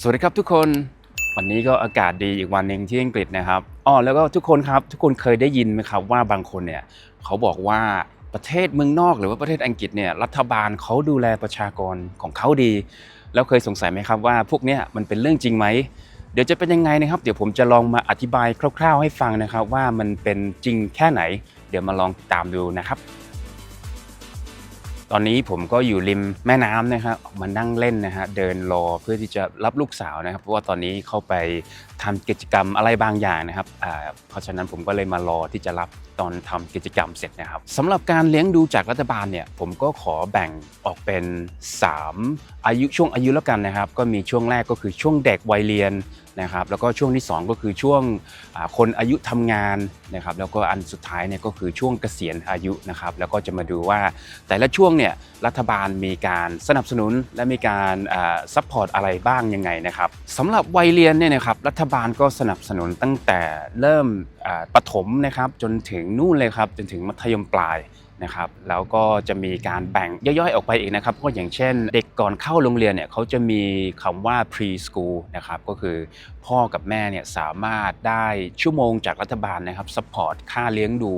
สวัสดีครับทุกคนวันนี้ก็อากาศดีอีกวันหนึ่งที่อังกฤษนะครับอ๋อแล้วก็ทุกคนครับทุกคนเคยได้ยินไหมครับว่าบางคนเนี่ยเขาบอกว่าประเทศเมืองนอกหรือว่าประเทศอังกฤษเนี่ยรัฐบาลเขาดูแลประชากรของเขาดี แล้วเคยสงสัยไหมครับว่าพวกเนี้ยมันเป็นเรื่องจริงไหมเดี๋ยวจะเป็นยังไงนะครับ เดี๋ยวผมจะลองมาอธิบายคร่าว ๆ ให้ฟังนะครับ ว่ามันเป็นจริงแค่ไหน เดี๋ยวมาลองติดตามดูนะครับ ตอนนี้ผมก็อยู่ริมแม่น้ำนะครับมานั่งเล่นนะฮะเดินรอเพื่อที่จะรับลูกสาวนะครับ เพราะว่าตอนนี้เข้าไปทำกิจกรรมอะไรบางอย่างนะครับอ่าเพราะฉะนั้นผมก็เลยมารอที่จะรับตอนทำกิจกรรมเสร็จนะครับสำหรับการเลี้ยงดูจากรัฐบาลเนี่ยผมก็ขอแบ่งออกเป็น 3 อายุช่วงอายุแล้วกันนะครับ ก็มีช่วงแรกก็คือช่วงเด็กวัยเรียน นะครับแล้วก็ช่วงที่ 2 ก็คือช่วงคนอายุทำงานนะครับแล้วก็อันสุดท้ายเนี่ยก็คือช่วงเกษียณอายุนะครับแล้วก็จะมาดูว่าแต่ละช่วงเนี่ยรัฐบาลมีการสนับสนุนและมีการซัพพอร์ตอะไรบ้างยังไงนะครับสำหรับวัยเรียนเนี่ยนะครับรัฐบาลก็สนับสนุนตั้งแต่เริ่มประถมนะครับจนถึงนู่นเลยครับจนถึงมัธยมปลาย นะครับแล้วก็จะมีการแบ่งย่อยๆออกไปอีกนะครับก็อย่างเช่น เด็กก่อนเข้าโรงเรียนเนี่ยเขาจะมีคำว่า preschool นะครับก็คือพ่อกับแม่เนี่ยสามารถได้ชั่วโมงจากรัฐบาลนะครับซัพพอร์ตค่าเลี้ยงดู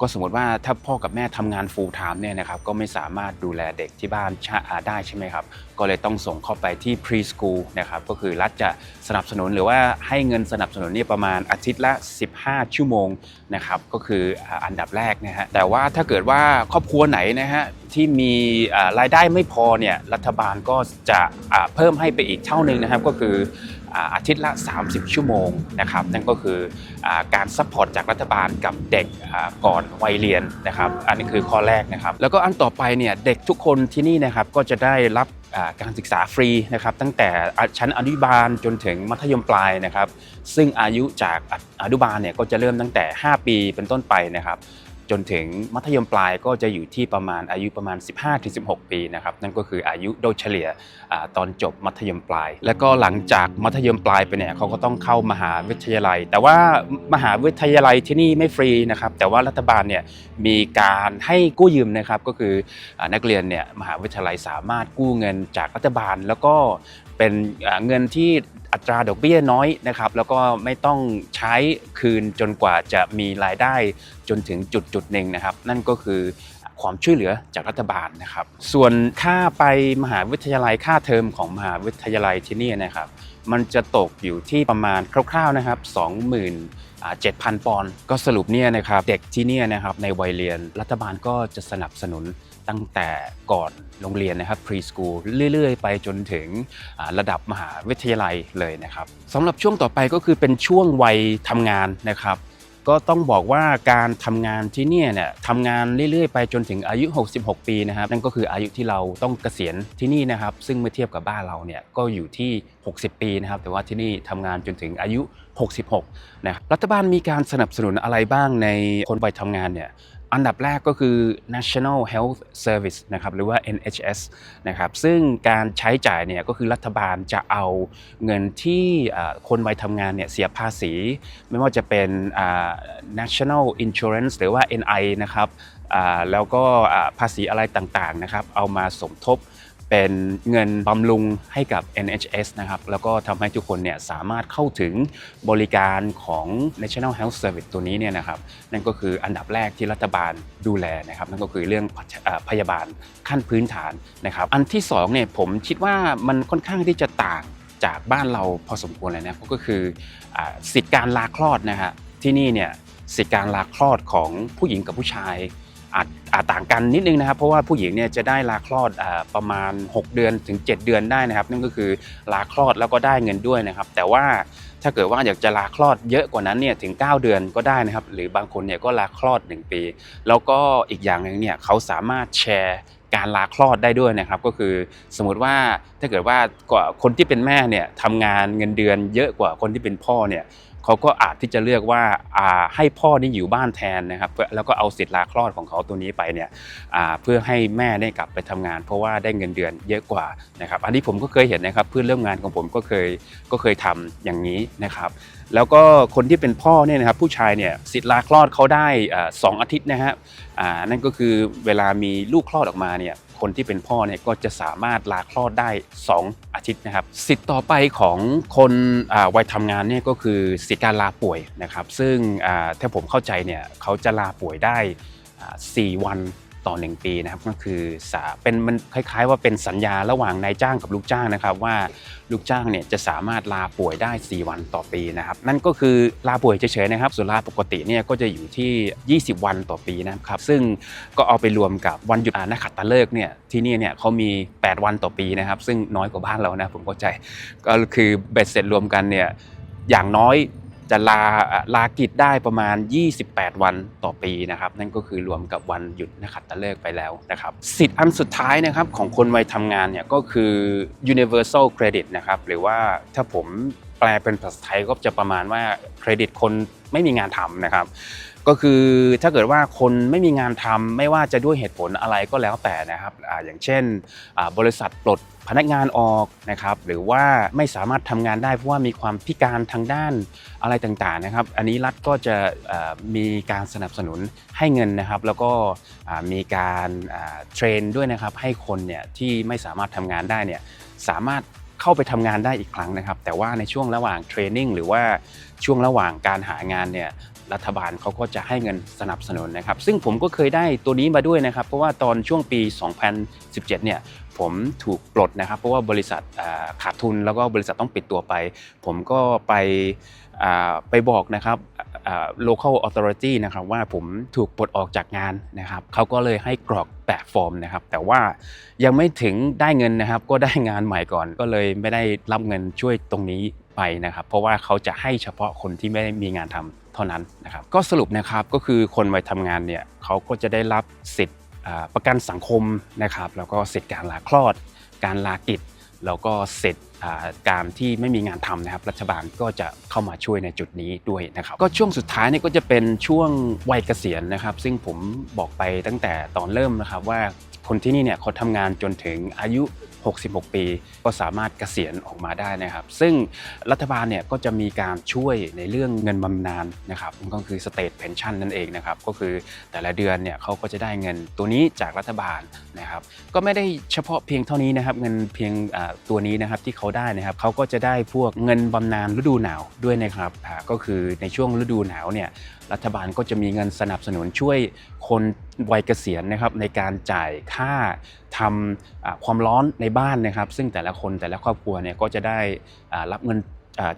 ก็สมมติว่าถ้าพ่อกับแม่ทำงาน full time เนี่ยนะครับก็ไม่สามารถดูแลเด็กที่บ้านชะอ่าได้ใช่ไหมครับ ก็เลยต้องส่งเข้าไปที่ preschool นะครับก็คือรัฐจะสนับสนุนหรือว่าให้เงินสนับสนุนนี่ประมาณอาทิตย์ละ 15 ชั่วโมงนะครับก็คืออันดับแรกนะฮะแต่ว่าถ้าเกิดว่าครอบครัวไหนนะฮะที่มีรายได้ไม่พอเนี่ยรัฐบาลก็จะเพิ่มให้ไปอีกเท่านึงนะครับก็คือ อาทิตย์ละ 30 ชั่วโมงนะครับนั่นก็คืออการซัพพอร์ตจากรัฐบาลกับเด็กก่อนวัยเรียนนะครับอันนี้คือข้อแรกนะครับแล้วก็อันต่อไปเนี่ยเด็กทุกคนที่นี่นะครับก็จะได้รับการศึกษาฟรีนะครับตั้งแต่ชั้นอนุบาลจนถึงมัธยมปลายนะครับ ซึ่งอายุจากอนุบาลเนี่ยก็จะเริ่มตั้งแต่ 5 ปีเป็นต้นไปนะครับ จนถึงมัธยมปลายก็จะอยู่ที่ประมาณอายุประมาณ 15-16 ปีนะครับนั่นก็คืออายุโดยเฉลี่ยอตอนจบมัธยมปลาย แล้วก็หลังจากมัธยมปลายไปเนี่ยเขาก็ต้องเข้ามหาวิทยาลัย แต่ว่ามหาวิทยาลัยที่นี่ไม่ฟรีนะครับแต่ว่ารัฐบาลเนี่ยมีการให้กู้ยืมนะครับก็คืออนักเรียนเนี่ยมหาวิทยาลัยสามารถกู้เงินจากรัฐบาล แล้วก็ เป็นเงินที่อัตราดอกเบี้ยน้อยนะครับ แล้วก็ไม่ต้องใช้คืนจนกว่าจะมีรายได้จนถึงจุดจุดหนึ่งนะครับ นั่นก็คือความช่วยเหลือจากรัฐบาลนะครับ ส่วนค่าไปมหาวิทยาลัยค่าเทอมของมหาวิทยาลัยที่นี่นะครับ มันจะตกอยู่ที่ประมาณคร่าวๆนะครับ 27,000 ปอนด์ก็สรุปเนี่ยนะครับ เด็กที่นี่นะครับในวัยเรียนรัฐบาลก็จะสนับสนุน ตั้งแต่ก่อนโรงเรียนนะครับ preschool เรื่อย ๆ ไปจนถึงระดับมหาวิทยาลัยเลยนะครับสำหรับช่วงต่อไปก็คือเป็นช่วงวัยทำงานนะครับ ก็ต้องบอกว่าการทำงานที่นี่เนี่ยทำงานเรื่อย ๆ ไปจนถึงอายุ 66 ปีนะครับ นั่นก็คืออายุที่เราต้องเกษียณที่นี่นะครับ ซึ่งเมื่อเทียบกับบ้านเราเนี่ยก็อยู่ที่ 60 ปีนะครับ แต่ว่าที่นี่ทำงานจนถึงอายุ 66 นะครับรัฐบาลมีการสนับสนุนอะไรบ้างในคนวัยทำงานเนี่ย อันดับแรกก็คือ National Health Service นะครับหรือว่า NHS นะครับซึ่งการใช้จ่ายเนี่ยก็คือรัฐบาลจะเอาเงินที่คนวัยทำงานเนี่ยเสียภาษี ไม่ว่าจะเป็น National Insurance หรือว่า NI นะครับแล้วก็ภาษีอะไรต่างๆนะครับเอามาสมทบ เป็นเงินบำรุงให้กับ NHS นะครับ แล้วก็ทำให้ทุกคนเนี่ยสามารถเข้าถึงบริการของ National Health Service ตัวนี้เนี่ยนะครับ นั่นก็คืออันดับแรกที่รัฐบาลดูแลนะครับ นั่นก็คือเรื่องพยาบาลขั้นพื้นฐานนะครับ อันที่สองเนี่ยผมคิดว่ามันค่อนข้างที่จะต่างจากบ้านเราพอสมควรเลยนะก็คืออสิทธิการลาคลอดนะฮะที่นี่เนี่ยสิทธิการลาคลอดของผู้หญิงกับผู้ชาย อาจอาจต่างกันนิดนึงนะครับ เพราะว่าผู้หญิงเนี่ยจะได้ลาคลอดอประมาณ 6 เดือนถึง 7 เดือนได้นะครับ นั่นก็คือลาคลอดแล้วก็ได้เงินด้วยนะครับ แต่ว่าถ้าเกิดว่าอยากจะลาคลอดเยอะกว่านั้นเนี่ยถึง 9 เดือนก็ได้นะครับ หรือบางคนเนี่ยก็ลาคลอด 1 ปี แล้วก็อีกอย่างหนึ่งเนี่ยเขาสามารถแชร์การลาคลอดได้ด้วยนะครับ ก็คือสมมติว่าถ้าเกิดว่าคนที่เป็นแม่เนี่ยทำงานเงินเดือนเยอะกว่าคนที่เป็นพ่อเนี่ย เขาก็อาจที่จะเลือกว่าให้พ่อนี่อยู่บ้านแทนนะครับแล้วก็เอาสิทธิ์ลาคลอดของเขาตัวนี้ไปเนี่ยเพื่อให้แม่ได้กลับไปทำงาน เพราะว่าได้เงินเดือนเยอะกว่านะครับ อันนี้ผมก็เคยเห็นนะครับเพื่อนเริ่มงานของผมก็เคยก็เคยทำอย่างนี้นะครับ แล้วก็คนที่เป็นพ่อเนี่ยนะครับผู้ชายเนี่ยสิทธิ์ลาคลอดเขาได้สองอาทิตย์นะฮะนั่นก็คือเวลามีลูกคลอดออกมาเนี่ย คนที่เป็นพ่อเนี่ยก็จะสามารถลาคลอดได้ 2 อาทิตย์นะครับ สิทธิ์ต่อไปของคนวัยทำงานเนี่ยก็คือสิทธิการลาป่วยนะครับ ซึ่งถ้าผมเข้าใจเนี่ยเขาจะลาป่วยได้อ่า4วัน ต่อ 1 ปีนะครับก็คือสาเป็นมันคล้าย ๆ ว่าเป็นสัญญาระหว่างนายจ้างกับลูกจ้างนะครับ ว่าลูกจ้างเนี่ยจะสามารถลาป่วยได้ 4 วันต่อปีนะครับนั่นก็คือลาป่วยเฉยๆนะครับ ส่วนลาปกติเนี่ยก็จะอยู่ที่ 20 วันต่อปีนะครับซึ่งก็เอาไปรวมกับวันหยุดอ่านักขัตฤกษ์เนี่ยที่นี่เนี่ยเขามี 8 วันต่อปีนะครับ ซึ่งน้อยกว่าบ้านเรานะผมเข้าใจก็คือเบ็ดเสร็จรวมกันเนี่ยอย่างน้อย จะลาลากิจได้ประมาณ 28 วันต่อปีนะครับ นั่นก็คือรวมกับวันหยุดนักขัตะเลิกไปแล้วนะครับ สิทธิ์อันสุดท้ายนะครับของคนวัยทำงานเนี่ยก็คือ universal credit นะครับ หรือว่าถ้าผมแปลเป็นภาษาไทยก็จะประมาณว่าเครดิตคนไม่มีงานทำนะครับ ก็คือถ้าเกิดว่าคนไม่มีงานทำไม่ว่าจะด้วยเหตุผลอะไรก็แล้วแต่นะครับออย่างเช่นบริษัทปลดพนักงานออกนะครับหรือว่าไม่สามารถทำงานได้เพราะว่ามีความพิการทางด้านอะไรต่างๆนะครับ อันนี้รัฐก็จะมีการสนับสนุนให้เงินนะครับ แล้วก็มีการเทรนด้วยนะครับให้คนเนี่ยที่ไม่สามารถทำงานได้เนี่ยสามารถเข้าไปทำงานได้อีกครั้งนะครับ แต่ว่าในช่วงระหว่างเทรนนิ่งหรือว่าช่วงระหว่างการหางานเนี่ย รัฐบาลเขาก็จะให้เงินสนับสนุนนะครับ ซึ่งผมก็เคยได้ตัวนี้มาด้วยนะครับ เพราะว่าตอนช่วงปี 2017 เนี่ยผมถูกปลดนะครับ เพราะว่าบริษัทขาดทุนแล้วก็บริษัทต้องปิดตัวไป ผมก็ไปไปบอกนะครับ local authority นะครับว่าผมถูกปลดออกจากงานนะครับเขาก็เลยให้กรอกแบบฟอร์มนะครับ แต่ว่ายังไม่ถึงได้เงินนะครับ ก็ได้งานใหม่ก่อนก็เลยไม่ได้รับเงินช่วยตรงนี้ ไปนะครับ เพราะว่าเขาจะให้เฉพาะคนที่ไม่ได้มีงานทำเท่านั้นนะครับ ก็สรุปนะครับก็คือคนวัยทำงานเนี่ยเขาก็จะได้รับสิทธิ์ประกันสังคมนะครับ แล้วก็สิทธิ์การลาคลอด การลากิจ แล้วก็สิทธิ์การที่ไม่มีงานทำนะครับ รัฐบาลก็จะเข้ามาช่วยในจุดนี้ด้วยนะครับ ก็ช่วงสุดท้ายนี่ก็จะเป็นช่วงวัยเกษียณนะครับ ซึ่งผมบอกไปตั้งแต่ตอนเริ่มนะครับว่าคนที่นี่เนี่ยเขาทำงานจนถึงอายุ 66 ปี ก็สามารถเกษียณออกมาได้นะครับ ซึ่งรัฐบาลเนี่ยก็จะมีการช่วยในเรื่องเงินบำนาญนะครับก็คือ state pension นั่นเองนะครับก็คือแต่ละเดือนเนี่ยเขาก็จะได้เงินตัวนี้จากรัฐบาลนะครับก็ไม่ได้เฉพาะเพียงเท่านี้นะครับเงินเพียงตัวนี้นะครับที่เขาได้นะครับเขาก็จะได้พวกเงินบำนาญฤดูหนาวด้วยนะครับก็คือในช่วงฤดูหนาวเนี่ย รัฐบาลก็จะมีเงินสนับสนุนช่วยคนวัยเกษียณนะครับในการจ่ายค่าทำความร้อนในบ้านนะครับ ซึ่งแต่ละคนแต่ละครอบครัวเนี่ยก็จะได้รับเงิน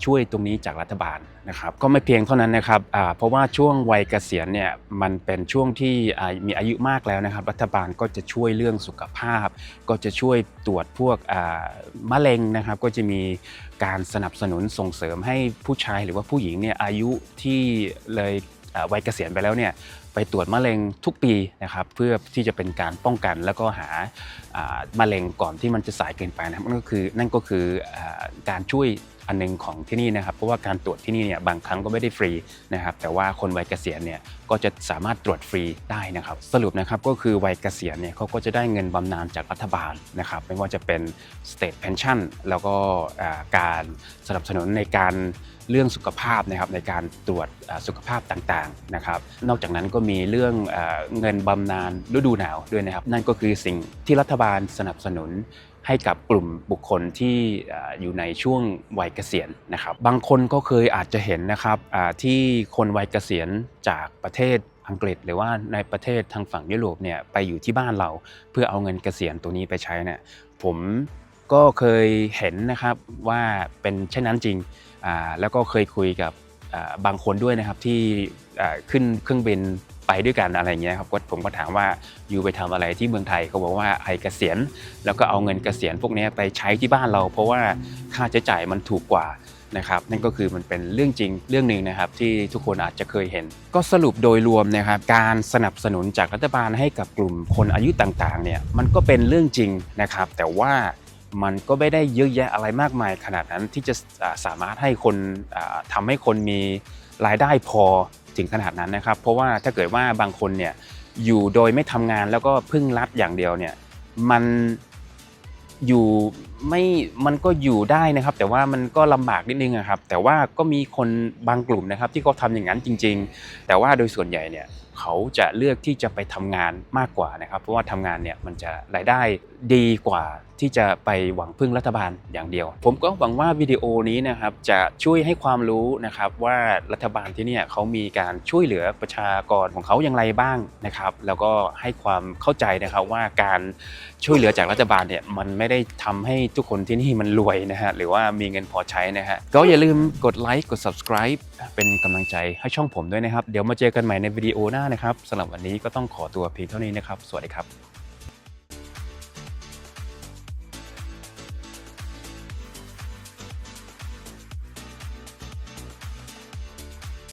ช่วยตรงนี้จากรัฐบาลนะครับก็ไม่เพียงเท่านั้นนะครับเพราะว่าช่วงวัยเกษียณเนี่ยมันเป็นช่วงที่มีอายุมากแล้วนะครับ รัฐบาลก็จะช่วยเรื่องสุขภาพ ก็จะช่วยตรวจพวกมะเร็งนะครับ ก็จะมีการสนับสนุนส่งเสริมให้ผู้ชายหรือว่าผู้หญิงเนี่ยอายุที่เลย วัยเกษียณไปแล้วเนี่ยไปตรวจมะเร็งทุกปีนะครับเพื่อที่จะเป็นการป้องกันแล้วก็หามะเร็งก่อนที่มันจะสายเกินไปนะครับนั่นก็คือนั่นก็คือการช่วย อันหนึงของที่นี่นะครับ เพราะว่าการตรวจที่นี่เนี่ยบางครั้งก็ไม่ได้ฟรีนะครับ แต่ว่าคนวัยเกษียณเนี่ยก็จะสามารถตรวจฟรีได้นะครับ สรุปนะครับก็คือวัยเกษียณเนี่ยเขาก็จะได้เงินบำนาญจากรัฐบาลนะครับ ไม่ว่าจะเป็น state pension แล้วก็การสนับสนุนในการเรื่องสุขภาพนะครับในการตรวจสุขภาพต่างๆนะครับ นอกจากนั้นก็มีเรื่องเงินบำนาญฤดูหนาวด้วยนะครับ นั่นก็คือสิ่งที่รัฐบาลสนับสนุน ให้กับกลุ่มบุคคลที่อยู่ในช่วงวัยเกษียณนะครับ บางคนก็เคยอาจจะเห็นนะครับที่คนวัยเกษียณจากประเทศอังกฤษหรือว่าในประเทศทางฝั่งยุโรปเนี่ยไปอยู่ที่บ้านเราเพื่อเอาเงินเกษียณตัวนี้ไปใช้เนี่ยผมก็เคยเห็นนะครับว่าเป็นเช่นนั้นจริงอ่าแล้วก็เคยคุยกับบางคนด้วยนะครับที่ขึ้นเครื่องบิน ไปด้วยกันอะไรเงี้ยครับก็ผมก็ถามว่าอยู่ไปทำอะไรที่เมืองไทยเขาบอกว่าไอเกษียณแล้วก็เอาเงินเกษียณพวกนี้ไปใช้ที่บ้านเรา เพราะว่าค่าใช้จ่ายมันถูกกว่านะครับนั่นก็คือมันเป็นเรื่องจริงเรื่องหนึ่งนะครับที่ทุกคนอาจจะเคยเห็น ก็สรุปโดยรวมนะครับการสนับสนุนจากรัฐบาลให้กับกลุ่มคนอายุต่างๆเนี่ยมันก็เป็นเรื่องจริงนะครับ แต่ว่ามันก็ไม่ได้เยอะแยะอะไรมากมายขนาดนั้นที่จะสามารถให้คนอ่าทำให้คนมีรายได้พอ ถึงขนาดนั้นนะครับ เพราะว่าถ้าเกิดว่าบางคนเนี่ยอยู่โดยไม่ทำงานแล้วก็พึ่งรัฐอย่างเดียวเนี่ยมันอยู่ไม่มันก็อยู่ได้นะครับ แต่ว่ามันก็ลำบากนิดนึงอะครับ แต่ว่าก็มีคนบางกลุ่มนะครับ ที่เขาทำอย่างนั้นจริง ๆ แต่ว่าโดยส่วนใหญ่เนี่ย เขาจะเลือกที่จะไปทำงานมากกว่านะครับ เพราะว่าทำงานเนี่ยมันจะรายได้ดีกว่าที่จะไปหวังพึ่งรัฐบาลอย่างเดียว ผมก็หวังว่าวิดีโอนี้นะครับจะช่วยให้ความรู้นะครับว่ารัฐบาลที่นี่เขามีการช่วยเหลือประชากรของเขาอย่างไรบ้างนะครับ แล้วก็ให้ความเข้าใจนะครับว่าการช่วยเหลือจากรัฐบาลเนี่ยมันไม่ได้ทำให้ทุกคนที่นี่มันรวยนะฮะหรือว่ามีเงินพอใช้นะฮะก็อย่าลืมกดไลค์กด subscribe เป็นกำลังใจให้ช่องผมด้วยนะครับ เดี๋ยวมาเจอกันใหม่ในวิดีโอหน้านะครับสำหรับวันนี้ก็ต้องขอตัวเพียงเท่านี้นะครับ สวัสดีครับ